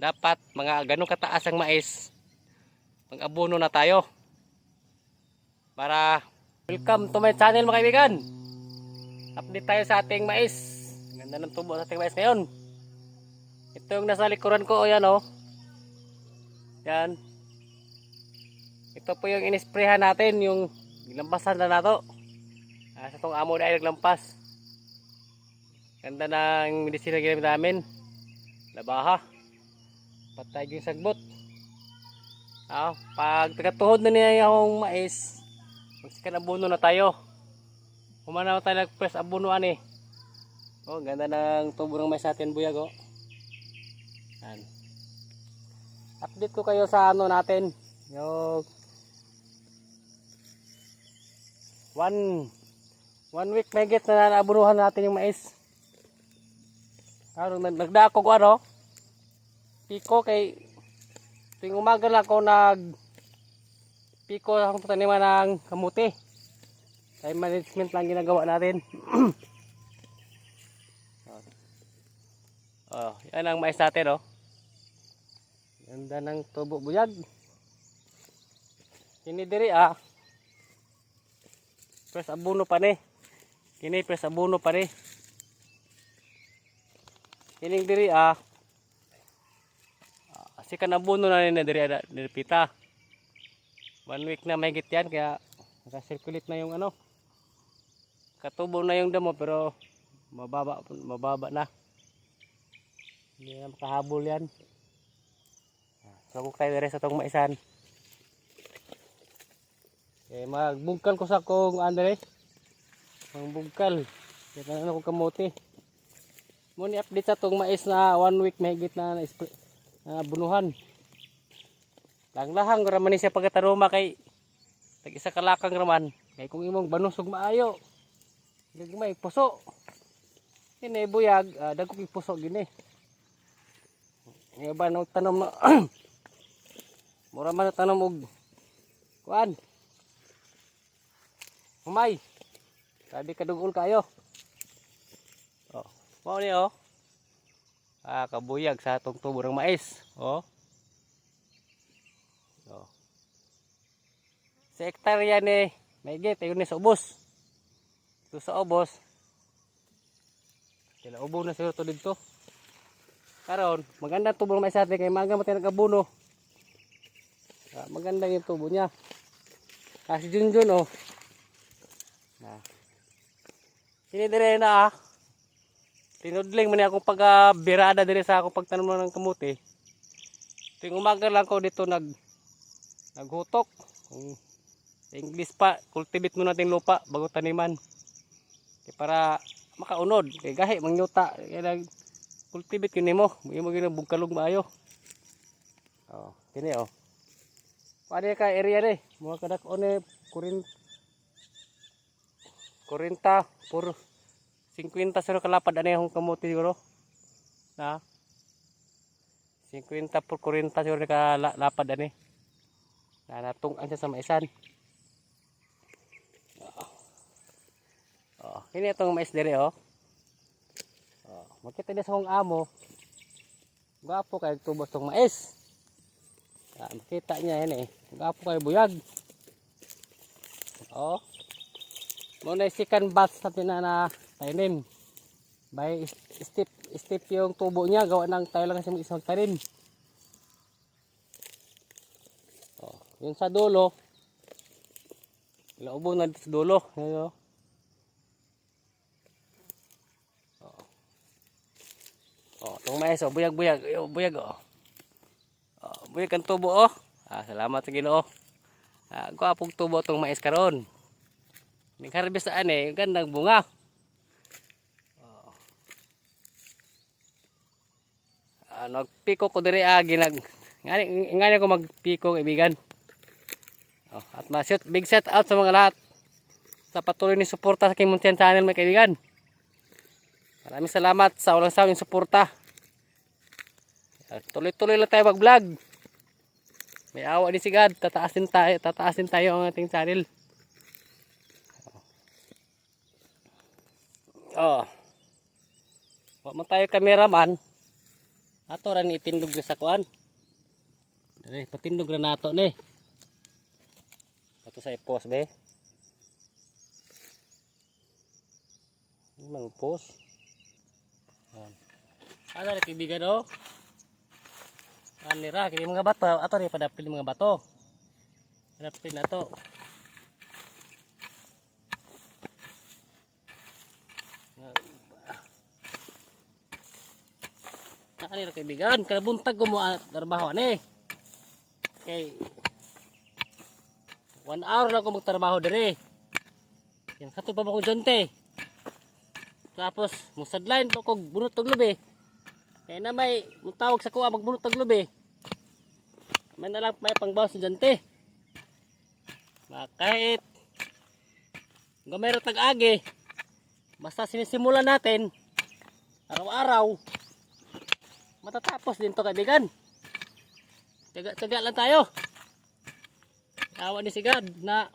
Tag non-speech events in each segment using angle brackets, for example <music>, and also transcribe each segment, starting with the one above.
dapat mga ganong kataas ang mais, mag-abono na tayo. Para welcome to my channel mga kaibigan. Update tayo sa ating mais. Ganda ng tubo sa ating mais ngayon. Ito yung nasa likuran ko, o yan o. Yan. Ito po yung inisprehan natin, yung nilampasan na nato. Ah, sa tong amo na ay naglampas. Ganda ng medisina na ginamit namin. Labaha. Patay yung sagbot. Ah, pag tagatuhod na niya yung mais, magsikan abono na tayo. Humanaw tayo nag-press abonoan eh. Oh, ganda ng tubo ng mais natin, buyag oh. Yan. Update ko kayo sa ano natin. Yung one one week may get na naabunuhan natin yung mais. Ano, nag- nagdako ko ano? Piko kay tuwing umaga lang ako nag piko akong taniman ng kamuti. Time management lang ginagawa natin. <clears throat> oh, yan ang mais natin oh. Ganda ng tubo buyag. Kini diri ah. Press abuno pa ni. Kini press abuno pa ni. Kining diri ah. Ah, Sikan abuno na ni na diri diri pita. One week na may yan kaya naka-circulate na yung ano. Katubo na yung damo pero mababa mababa na. Hindi na makahabol yan. Sabok tayo dere sa tong maisan. Eh magbungkal ko sa kong andre. Mangbungkal. Kaya na ko kamote. Mo ni update sa tong mais na one week mahigit na na, na bunuhan. Langlahang raman siya pagkataruma kay tag isa ka lakang raman. Kay kung imong banusog maayo. Gagmay puso. Ini buyag uh, dagko puso gini. Nga ba nang tanom na <clears throat> Mura man tanom og kuan. Humay. Sabi kadugol kayo. Oh, mao ni oh. Ah, kabuyag sa atong tubo ng mais. Oh. Oh. Sa hektarya ni may git ayon ni sa ubos. Ito sa ubos. Kila ubo na siguro to dito. Karon, maganda tubo ng mais natin kay maga mo tayo nagabuno. Ah, maganda yung tubo niya. Kasi Junjun oh. Na. Sinidire na ah. Tinudling man akong pagkabirada dire sa akong pagtanom ng kamuti. Tuwing umaga lang ko dito nag naghutok. Kung English pa, cultivate mo natin lupa bago taniman. Kaya para makaunod, kay gahi mangyuta, kaya nag cultivate yun mo, mo gyud bugkalog maayo. Oh, kini oh. Paano ka area ni? Mga kadak o ni kurin 40 puro 50 siro kalapad ani akong kamuti siguro. Na 50 por 40 siguro kalapad ani. Na natungan siya sa maisan. Oh, kini itong mais dire oh. Oh, makita din sa akong amo. Gwapo kay tubos tong mais. Ah, makita niya yan eh. Gapo kayo buyag. Oh. Muna yung second batch natin na na tanim. By step step yung tubo niya. Gawa ng tayo lang kasi isang tanim. Oh. Yung sa dulo. Ilaubo na sa dulo. Yan oh. Oh. Oh, itong mais oh. Buyag buyag. Oh, buyag oh. Oh, buhay kang tubo oh. Ah, salamat sa Ginoo. Ah, gwapong tubo tong mais karon. Ning harvest saan eh, gandang bunga. Ah, nagpiko ko diri ah ginag ngani ngani ko magpiko kaibigan. Oh, at ma-shoot big set out sa mga lahat. Sa patuloy ni suporta sa Kimuntian Channel mga kaibigan. Maraming salamat sa walang sawing suporta. Tuloy-tuloy lang tayo mag-vlog. May awa din si God. Tataasin tayo, tataasin tayo ang ating channel. Oh. Wa man tayo cameraman. Ato ra ni itindog na sa kuan. Dali, patindog ra nato ni. Ato sa ipos be. Mang ipos? Ano rin kaibigan oh? Ano ra, kini mga bato, ato rin padapil mga bato. Padapil na to. Nakanira kaibigan, kada buntag ko mo ang trabaho ani. Kay one hour lang ko magtrabaho dire. Yan kato pa ba ko jonte. Tapos musadlain pa ko bunot og lubi. Kaya na may mutawag sa kuha magbunot og lubi. May na lang may pangbaw sa jonte. Kahit gamero tag agi basta sinisimulan natin araw-araw matatapos din to kaibigan. Tiga, tiga lang tayo. Awa ni si God na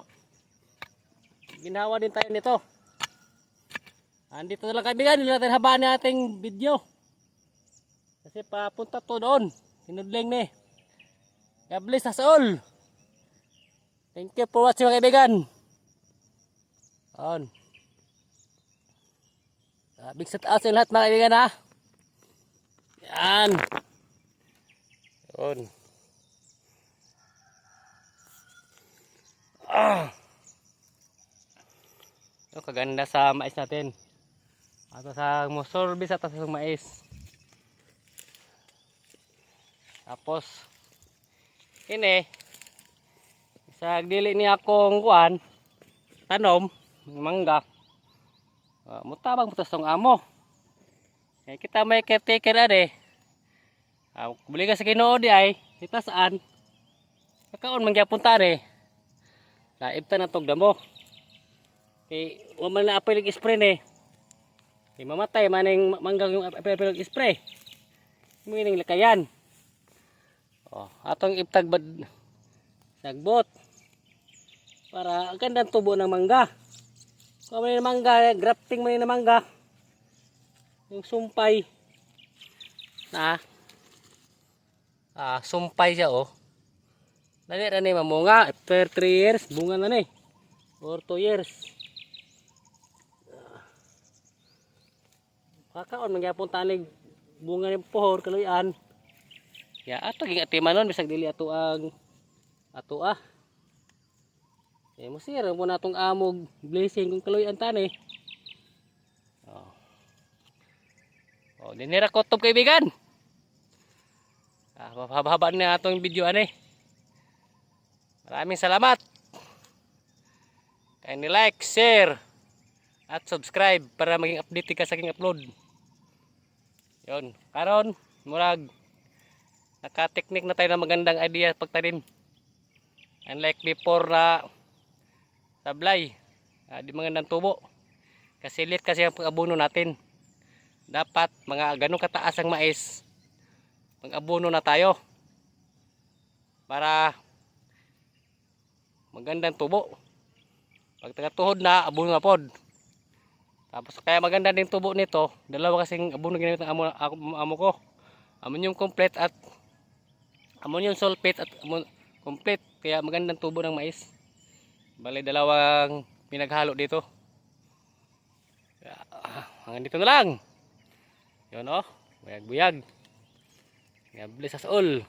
ginawa din tayo nito. Andito na lang kaibigan, hindi natin habaan ng ating video. Kasi papunta to doon. Sinudling ni. God bless us all. Thank you for watching mga kaibigan. On. Big shout out sa lahat mga kaibigan ha. Yan. Yun. Ah. Ito kaganda sa mais natin. Ato sa musorbis at sa mais. Tapos ini sa dili ni akong kuan tanom mangga. Uh, mutabang mutas tong amo. Eh, kita may caretaker ade. Ah, buli ka sa Ginoo di ay, kita saan? Kakaon man gyapon ta re. Laib ta na tog damo. Kay wa man na spray ni. Kay mamatay maning manggang yung apil spray. Mo ning lakayan. Oh, atong iptag bad sagbot. Para ang gandang tubo ng mangga. Kung may mangga, grafting man ng mangga yung sumpay. Na? Ah sumpay siya oh. Dali ra ni mamunga. After 3 years bunga na ni. Or 2 years. Kakaon magyapon tanig bunga ni pohor kaluyan. Ya ato ging atimanon bisag dili ato ang ato ah. Eh mo na tong amog blessing kung kaluyan tani Oh, dinira ko kaibigan. Ah, mahaba na atong video ani. Maraming salamat. Kaya like, share, at subscribe para maging update ka sa aking upload. Yon, karon murag naka-technique na tayo ng magandang idea pagtanim. Unlike before na sablay, ah, di magandang tubo. Kasi lit kasi ang pag-abuno natin dapat mga ganong kataas ang mais. Mag-abono na tayo. Para magandang tubo. Pag tagatuhod na abono na pod. Tapos kaya maganda din tubo nito. Dalawa kasing abono ginamit ng amo, amo, ko. Ammonium complete at ammonium sulfate at ammon- complete. Kaya magandang tubo ng mais. Bali dalawang pinaghalo dito. Ah, hanggang dito na lang yun oh, buyag-buyag. God bless us all.